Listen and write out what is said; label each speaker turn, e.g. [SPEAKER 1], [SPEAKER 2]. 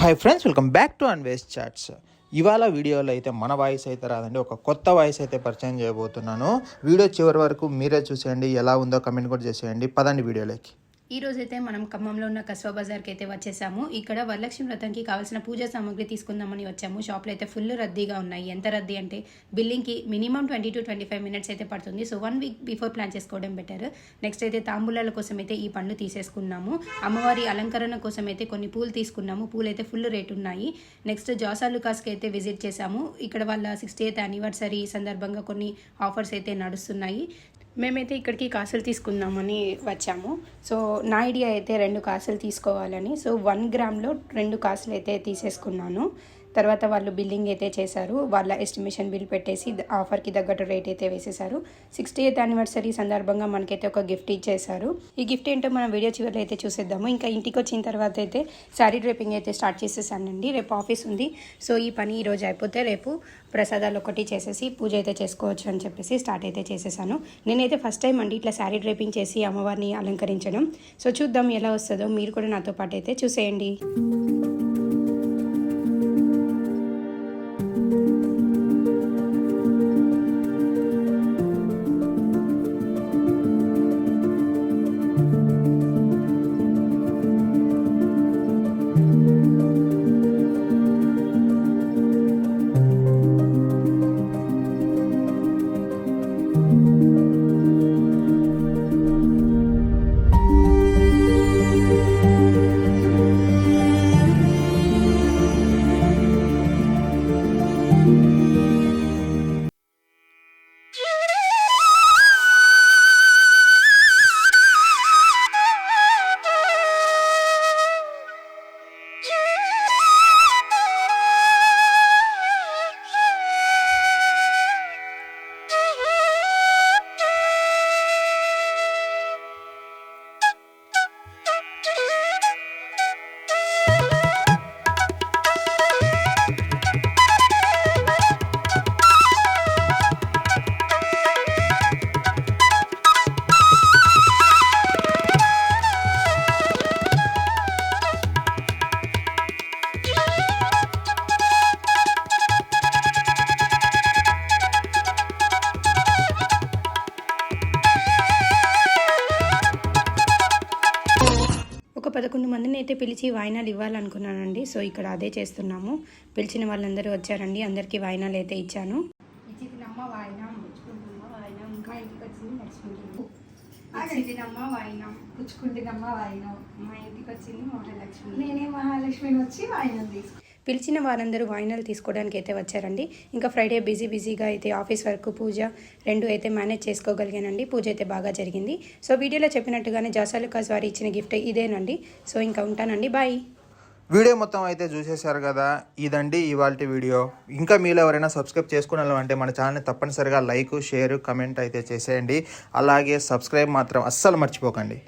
[SPEAKER 1] Hi friends welcome back to Anvesh chats ఇవాళ వీడియోలో అయితే మన వాయిస్ అయితే రాదండి ఒక కొత్త వాయిస్ అయితే పరిచయం చేయబోతున్నాను. వీడియో చివరి వరకు మీరే చూసేయండి ఎలా ఉందో కమెంట్ కూడా చేసేయండి. పదండి వీడియోలోకి.
[SPEAKER 2] ఈ రోజైతే మనం ఖమ్మంలో ఉన్న కస్వా బజార్కి అయితే వచ్చేసాము. ఇక్కడ వరలక్ష్మి వ్రతంకి కావాల్సిన పూజా సామాగ్రి తీసుకుందామని వచ్చాము. షాప్లో అయితే ఫుల్ రద్దీగా ఉన్నాయి. ఎంత రద్దీ అంటే బిల్లింగ్కి minimum twenty to twenty five minutes అయితే పడుతుంది. So one week before plan చేసుకోవడం బెటర్. నెక్స్ట్ అయితే తాంబూలాల కోసం అయితే ఈ పండు తీసేసుకున్నాము. అమ్మవారి అలంకరణ కోసం అయితే కొన్ని పూలు తీసుకున్నాము. పూలు అయితే ఫుల్ రేట్ ఉన్నాయి. నెక్స్ట్ జాసాలుకాస్కి అయితే విజిట్ చేసాము. ఇక్కడ వాళ్ళ సిక్స్టీ ఎయిత్ యానివర్సరీ సందర్భంగా కొన్ని ఆఫర్స్ అయితే నడుస్తున్నాయి. మేమైతే ఇక్కడికి కాసులు తీసుకుందామని వచ్చాము. సో నా ఐడియా అయితే రెండు కాసులు తీసుకోవాలని. సో వన్ గ్రామ్లో రెండు కాసులు అయితే తీసేసుకున్నాను. తర్వాత వాళ్ళు బిల్లింగ్ అయితే చేశారు వాళ్ళ ఎస్టిమేషన్ బిల్ పెట్టేసి ఆఫర్కి తగ్గట్టు రేట్ అయితే వేసేశారు. సిక్స్టీ ఎయిత్ యానివర్సరీ సందర్భంగా మనకైతే ఒక గిఫ్ట్ ఇచ్చేశారు. ఈ గిఫ్ట్ ఏంటో మనం వీడియో చివరిలో అయితే చూసేద్దాము. ఇంకా ఇంటికి వచ్చిన తర్వాత అయితే శారీ డ్రైపింగ్ అయితే స్టార్ట్ చేసేసానండి. రేపు ఆఫీస్ ఉంది. సో ఈ పని ఈరోజు అయిపోతే రేపు ప్రసాదాలు ఒకటి చేసేసి పూజ అయితే చేసుకోవచ్చు అని చెప్పేసి స్టార్ట్ అయితే చేసేసాను. నేనైతే ఫస్ట్ టైం అండి ఇట్లా శారీ డ్రైపింగ్ చేసి అమ్మవారిని అలంకరించడం. సో చూద్దాం ఎలా వస్తుందో. మీరు కూడా నాతో పాటు అయితే చూసేయండి. ఒక పదకొండు మందిని అయితే పిలిచి వాయినాలు ఇవ్వాలనుకున్నానండి. సో ఇక్కడ అదే చేస్తున్నాము. పిలిచిన వాళ్ళందరూ వచ్చారండి. అందరికీ వాయినాలు అయితే ఇచ్చాను. వాయినం వాయినం. మా ఇంటికి వచ్చింది వాయినం మా ఇంటికి మహాలక్ష్మి.
[SPEAKER 3] నేనే మహాలక్ష్మిని వచ్చి వాయినం తీసుకు
[SPEAKER 2] పిలిచిన వారందరూ వాయినాలు తీసుకోవడానికి అయితే వచ్చారండి. ఇంకా ఫ్రైడే బిజీ బిజీగా అయితే ఆఫీస్ వర్క్ పూజ రెండు అయితే మేనేజ్ చేసుకోగలిగానండి. పూజ అయితే బాగా జరిగింది. సో వీడియోలో చెప్పినట్టుగానే జాసాలుకాస్ వారి ఇచ్చిన గిఫ్ట్ ఇదేనండి. సో ఇంకా ఉంటానండి. బాయ్.
[SPEAKER 1] వీడియో మొత్తం అయితే చూసేశారు కదా? ఇదండి ఇవాళ వీడియో. ఇంకా మీలో ఎవరైనా సబ్స్క్రైబ్ చేసుకున్న అంటే మన ఛానల్ని తప్పనిసరిగా లైక్ షేర్ కమెంట్ అయితే చేసేయండి. అలాగే సబ్స్క్రైబ్ మాత్రం అస్సలు మర్చిపోకండి.